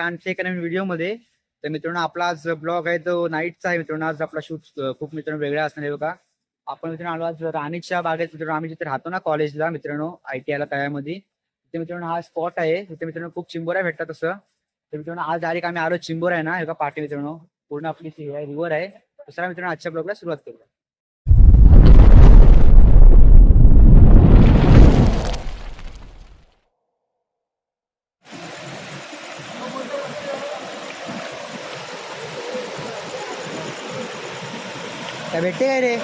आता आणखी एका नवीन व्हिडिओमध्ये. तर मित्रांनो आपला आज ब्लॉग आहे तो नाईटचा आहे मित्रांनो. आज आपला शूट खूप मित्रांनो वेगळा असणार आहे बघा. आपण मित्रांनो आलो आज राणीच्या बागेत. मित्रांनो आम्ही जिथे राहतो ना कॉलेजला मित्रांनो आय टी आयला तळ्यामध्ये तिथे मित्रांनो हा स्पॉट आहे. तिथे मित्रांनो खूप चिंबोऱ्या भेटतात तसं तर मित्रांनो आज डायरेक्ट आम्ही आलो चिंबोर आहे ना हे का पाठी मित्रांनो. पूर्ण आपली रिव्हर आहे दुसरा मित्रांनो आजच्या ब्लॉगला सुरुवात करूया. काय भेटते काय रे?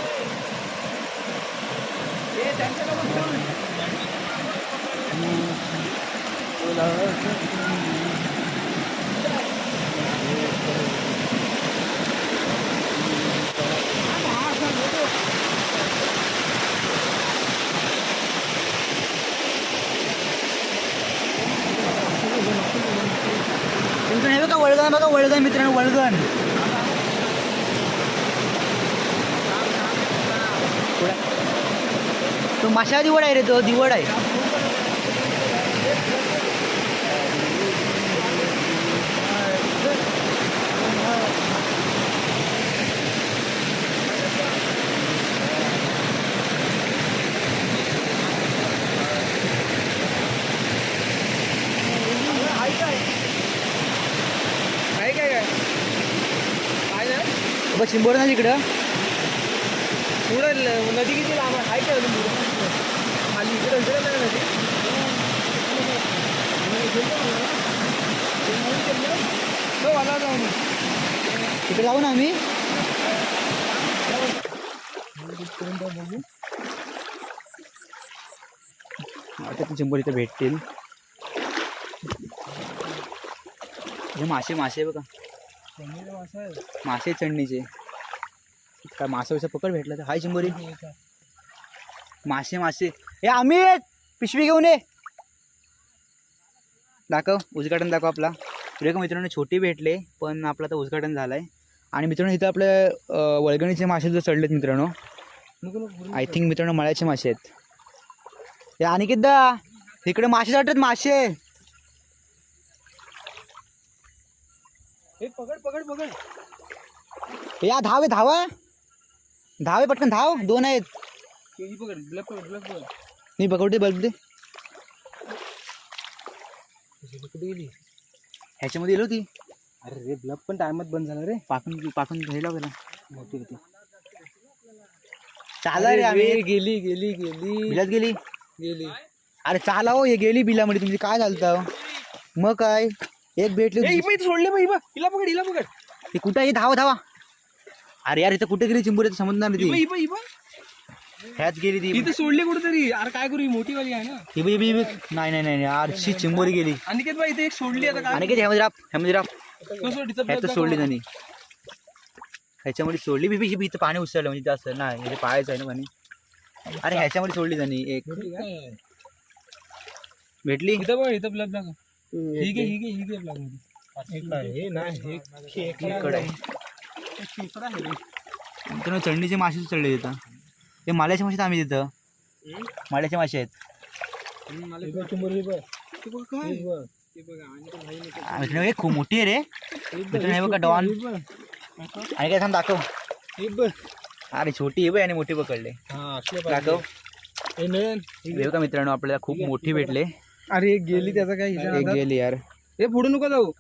तुमचं हे बघा वळगण बघा वळगण मित्रांनो वळगण. तो माशा दिवड आहे रे तो दिवड आहे. काय काय काय काय नाही बघ चिंबोर ना तिकडं पुढं ल- नदी किती लांब आहे? हाय काय अजून पुढं? खाली इकडे इकडे नाही नदी हो, आला जाऊ ना. तिकडे जाऊ ना आम्ही. आता ते चिंबोर इथे भेटतील. हे मासे मासे बघा. मासे चढणीचे काय मासे वैसा पकड भेटला तर. हाय चिंबोरी मासे मासे. हे आम्ही पिशवी घेऊन ये. दाखव उद्घाटन दाखव आपला. तुला का मित्रांनो छोटी भेटले पण आपला आता उद्घाटन झालंय. आणि मित्रांनो इथं आपल्या वळगणीचे मासे जर चढलेत मित्रांनो आय थिंक मित्रांनो मळ्याचे मासे आहेत. हे अनिकेत दा इकडे मासे चढतात मासे. पकड पकड पकड. या धाव आहे धावा धाव आहे पटकन धाव दोन आहेत. केळी पकड मी पकडते बल्ब कुठे गेली? ह्याच्यामध्ये येलो ती अरे रे ब्लॅक पण टायमात बंद झाला रे. पाकून पाकून घ्यायला गेला मोठी होती. चाला रे आम्ही. गेली गेली गेली. बिलात गेली? गेली. अरे चाला हो हे गेली बिलामध्ये. तुमची काय झालं मग काय? एक भेटली सोडले बा इबा हिला पकड हिला पकड. ती कुठं आहे? धावा धावा. अरे यार इथं कुठे गेली? चिंबुरी समजणार नाही ह्याच गेली ती इथं सोडले कुठेतरी अरे काय करू ही मोठी वाली आहे ना इबी इबी नाही नाही नाही आरशी चिंबोरी गेली अनिकेत बाई इथे एक सोडली आता काय आणि किती ह्यामध्ये राप ह्यामध्ये राप तो सोड, इथं ह्यात ब्लॅक सोडली. त्यांनी ह्याच्यामध्ये सोडली बिबी ही इथं पाणी उसळलं म्हणजे जास्त नाही म्हणजे पाहायचं आहे ना पाणी अरे ह्याच्यामध्ये सोडली त्यांनी एक भेटली इथं बघ इथं ब्लॅक दाखव ठीक आहे ठीक आहे ठीक आहे ब्लॅकमध्ये हे ना हे खेकडा आहे. मित्रांनो चढणीचे मासे चढले तिथं ते माल्याचे मासे आम्ही तिथं माल्याचे मासे आहेत हे खूप मोठी आहे रे. मित्रांनो हे बघा डॉन. आणि काय थांब दाखव. अरे छोटी आहे आणि मोठी पकडले. दाखव. हे बघा मित्रांनो आपल्याला खूप मोठी भेटले. अरे एक गेली त्याचा काय? गेली यार. हे पुढे नको जाऊ.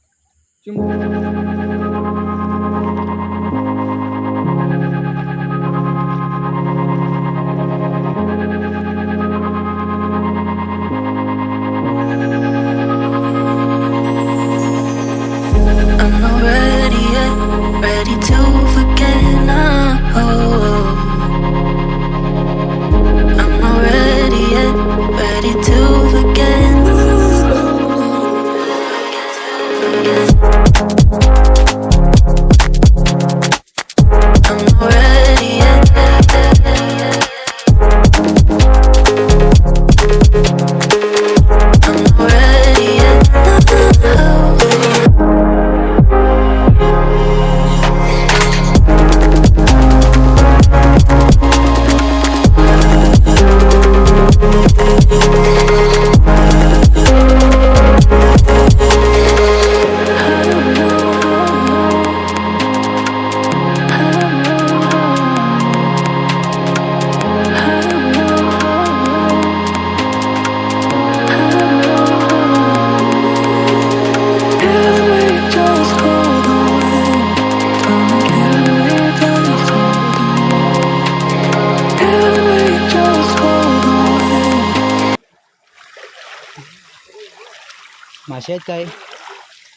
मासे आहेत काय?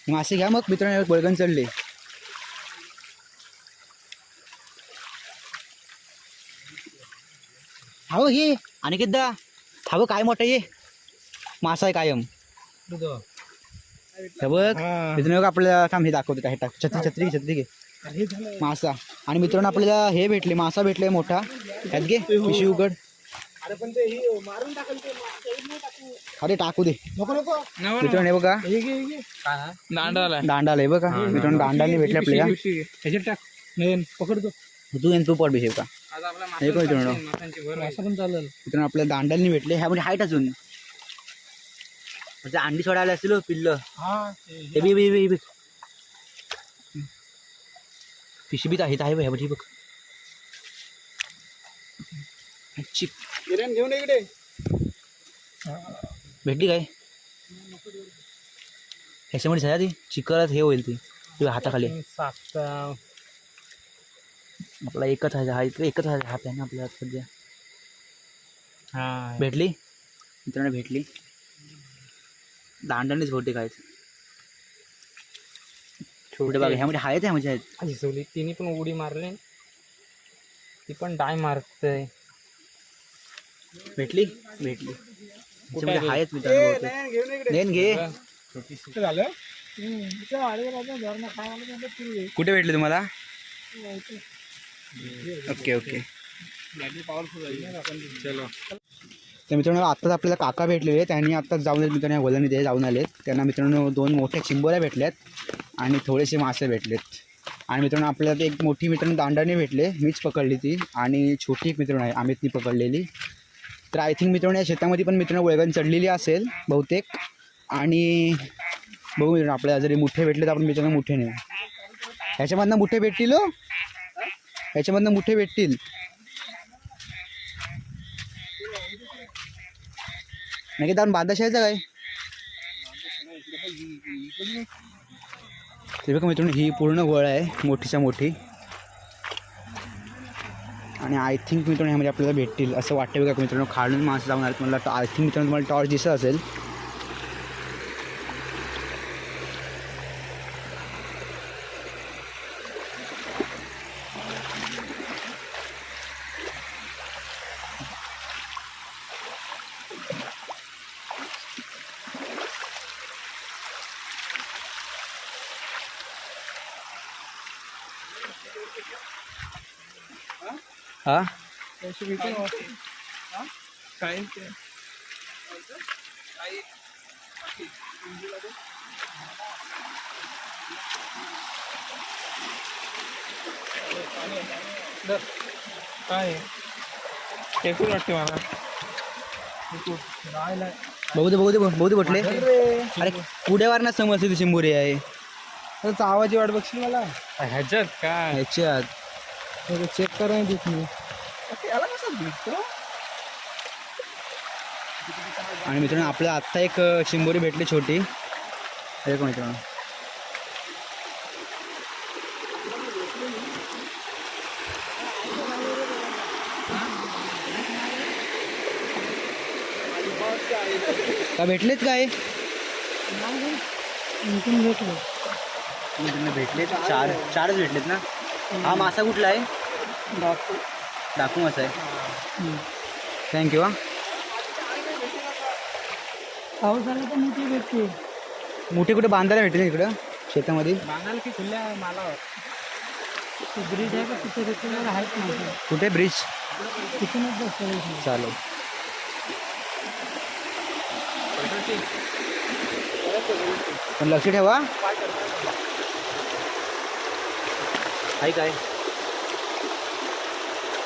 मासे घ्या मग मित्रांनो बळगण चढले. हो हे आणि किद्दा हा काय मोठा ये मासा आहे कायम. बघ. मित्रांनो आपल्याला थांब हे दाखवतो काय टाक. छत्री छत्री घे, छत्री घे. मासा. आणि मित्रांनो आपल्याला हे भेटले मासा भेटले मोठा. त्यात घे पिशवी उघड. अरे पण ते हे मारून टाकल ते मागच्या नाही टाकू. अरे टाकू दे. नको नको. मित्रांनो हे बघा. हे घे हे घे. आहे बघा. मित्रांनो दांडाने भेटले आपल्याला ह्याच्यात टाक. नाही पकडतो तू. पड बिशेव का हे काय मित्रांनो. मासा पण चालेल. मित्रांनो आपल्याला दांडाने भेटले. ह्या म्हणजे हाईट अजून. म्हणजे अंडी सोडायला असतील हो, पिल्लं. हा बी बी बी बी. पिशवीत आहे आहे बघ हे बघ. चिक किरण घेऊन इकडे. भेटली काय? ह्याच्यामध्ये सगळ्या ती? चिकलात हे होईल ती. तुझ्या हाताखाली. आपला एकच आहे हा एकच आहे हात आहे ना आपल्या हात सध्या. हा. भेटली? मित्रांनो भेटली. दांडानेच होते काय छोटे. बघा ह्यामध्ये आहेत. आहे म्हणजे आहेत तिने पण उडी मारली. ती पण डाय मारतय. भेटली? भेटली. आहेत मित्रांनो. नेन घे. झालं? कुठे भेटले तुम्हाला? Okay okay. चलो. तर मित्रांनो आत्ताच आपल्याला काका भेटलेले आहेत. त्यांनी आत्ताच जाऊन येत मित्रांनो वलानी ते जाऊन आलेत. त्यांना मित्रांनो दोन मोठ्या चिंबोऱ्या भेटल्यात आणि थोडेसे मासे भेटलेत. आणि मित्रांनो आपल्याला ते एक मोठी मित्रांनो दांडाने भेटले. मीच पकडली ती. आणि छोटी एक मित्रांनो आहे आम्ही ती पकडलेली. तर आय थिंक मित्रांनो या शेतामध्ये पण मित्रांनो वळगण चढलेली असेल बहुतेक. आणि बघू मित्रांनो आपल्याला जरी मुठे भेटले तर आपण मित्रांनो मुठे नेऊ. ह्याच्यामधनं मुठे भेटतील हो. ह्याच्यामधनं मुठे भेटतील. नाही जाऊन बांधाशायचं काय? ते बघा मित्रांनो ही पूर्ण वळ आहे मोठीच्या मोठी. आणि आय थिंक मित्रांनो ह्यामध्ये आपल्याला भेटतील असं वाटतं का मित्रांनो. खाडून माणसं जाऊन आले मला आय थिंक मित्रांनो तुम्हाला टॉर्च दिसत असेल. हा? काय? एकूण वाटते मला. बघू दे बघू दे बघू दे म्हटले अरे कुड्यावर ना समजते ती शिंबोरी आहे? त्याचा आवाज वाट बघशील मला? ह्याच्यात काय? ह्याच्यात. चेक करा भेटतो आणि मित्रांनो आपल्याला आत्ता एक शिंबोरी भेटली छोटी. कोण मित्रांनो. का भेटलेत काय? मित्रांनो भेटलेत. चार चारच भेटलेत ना? हा मासा कुठला आहे? डाकू मासा आहे. थँक्यू हा. पाऊस आला तर मोठी भेटते. मोठे कुठे? बांधायला भेटले इकडं शेतामध्ये. बांधायला की खुल्या मालावर? ब्रिज आहे का? तिथे तिथे आहेत माणसं कुठे ब्रिज तिथूनच बसतो चालेल. पण लक्ष ठेवा. आहे काय?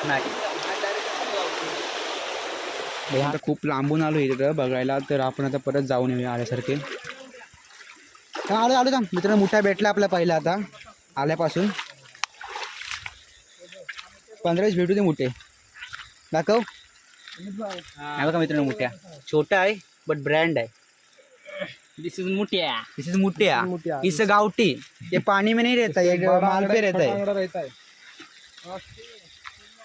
नाही. आता खूप लांबून आलो इथं बघायला तर आपण आता परत जाऊन येऊया आल्यासारखे. हा आलो आलो थांब. मित्रांनो मोठा भेटला आपला पहिला आता आल्यापासून. पंधरा वीस भेटू दे मोठे. दाखव. हा बघा मित्रांनो मोठ्या. छोटा आहे बट ब्रँड आहे. दिस इज मुठ्या. This is मुठ्या. इस गावठी. ये पानी में नहीं रहता ये माल पे रहता है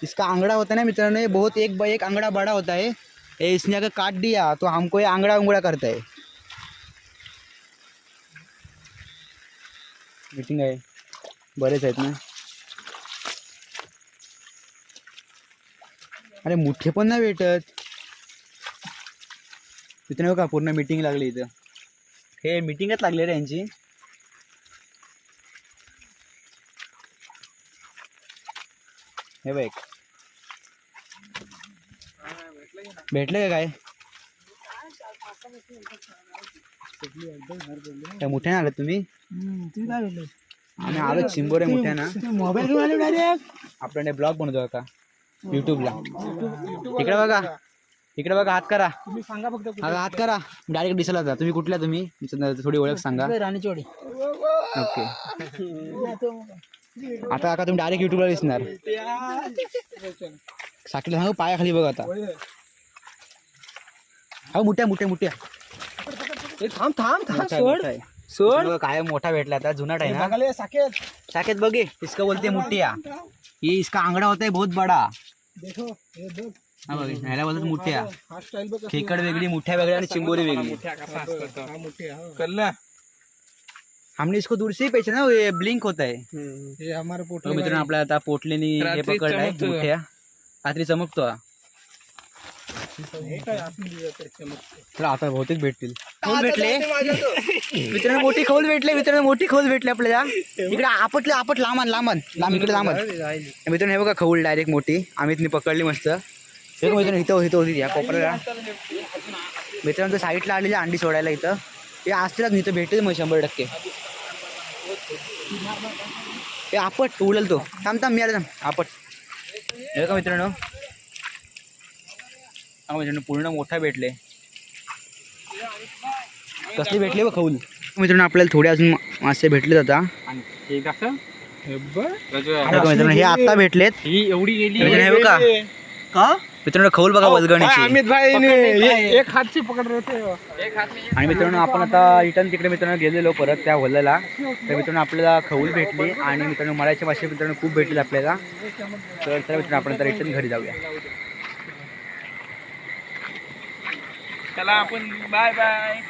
इसका आंगड़ा होता है ना मित्रों ने बहुत एक बाई एक आंगड़ा बड़ा होता है. ये इसने अगर काट दिया तो हमको ये आंगड़ा उंगड़ा करता है। मीटिंग आहे बरेच आहेत ना अरे मोठे पण नाही भेटत तिथे नाही का पूर्ण मीटिंग लागली इथं हे मीटिंगच लागली रे यांची हे बघ का काय? काय मोठ्या आलात तुम्ही? आलो चिंबोरे मोठ्या ना घेऊन आले ब्लॉग बनवतो का युट्यूबला इकडे बघा इकडे बघा, हात करा. तुम्ही सांगा फक्त हात करा. डायरेक्ट दिसला जा. तुम्ही कुठल्या तुम्ही? थोडी ओळख सांगा. राणीचोडी ओके. आता का तुम्ही डायरेक्ट युट्यूबला दिसणार. साकीला सांगू, पाया खाली बघा आता. हा मोठ्या मोठ्या मोठ्या. थांब थांब थांब मोठा आहे, सोड. मोठा आहे. सोड. काय मोठा भेटला आता जुनाट आहे ना? बघाले साकेत. साकेत बघे इसका बोलते मुठिया ये इसका आंगड़ा होता है बहुत बड़ा. देखो हे बघ. हा बघ ह्याला बोलतात मुठ्या हा स्टाईल बघ खेकड वेगळी मुठ्या वेगळ्या आणि चिंबोरी वेगळी. हा मोठी आहे, हा. हमने इसको दूर से ही पहचाना ये ब्लिंक होता है. हे हमारे मित्रांनो आपल्या आता पोटलेनी हे पकडलाय मुठ्या रात्री चमकतो हा. हे काय आतमध्ये जातं, चमकतं. तर आता बहुतेक भेटतील. खोल भेटले. मित्रांनो मोठी खोल भेटले मित्रांनो मोठी खोल भेटले आपल्याला. इकडे आपटले आपट लांबन लांबन. लांब इकडे लांबन. मित्रांनो हे बघा खवल डायरेक्ट मोठी. आम्ही पकडली मस्त. हे बघा मित्रांनो इथं इथं होती या कोपऱ्याला. मित्रांनो साईडला आलेली अंडी सोडायला इथं. हे असतीलच इथं भेटेल मग शंभर टक्के. हे आपट उडल तो थांब थांब मी आला थांब. आपट. हे का मित्रांनो. मित्रांनो पूर्ण मोठा भेटले. कसले भेटले खऊल मित्रांनो आपल्याला थोडे अजून मासे भेटलेत आता. हे? हे. हे मित्रांनो हे आता भेटलेत. ही एवढी गेली. मित्रांनो हे बघा. का? मित्रांनो खऊल बघा भाई एक हातची पकड आणि मित्रांनो आपण आता रिटर्न तिकडे मित्रांनो गेलेलो परत त्या वल्ल्याला तर मित्रांनो आपल्याला खऊल भेटली आणि मित्रांनो मराठी भाषे मित्रांनो खूप भेटलेत आपल्याला. तर मित्रांनो आपण आता रिटर्न घरी जाऊया. चला आपण बाय बाय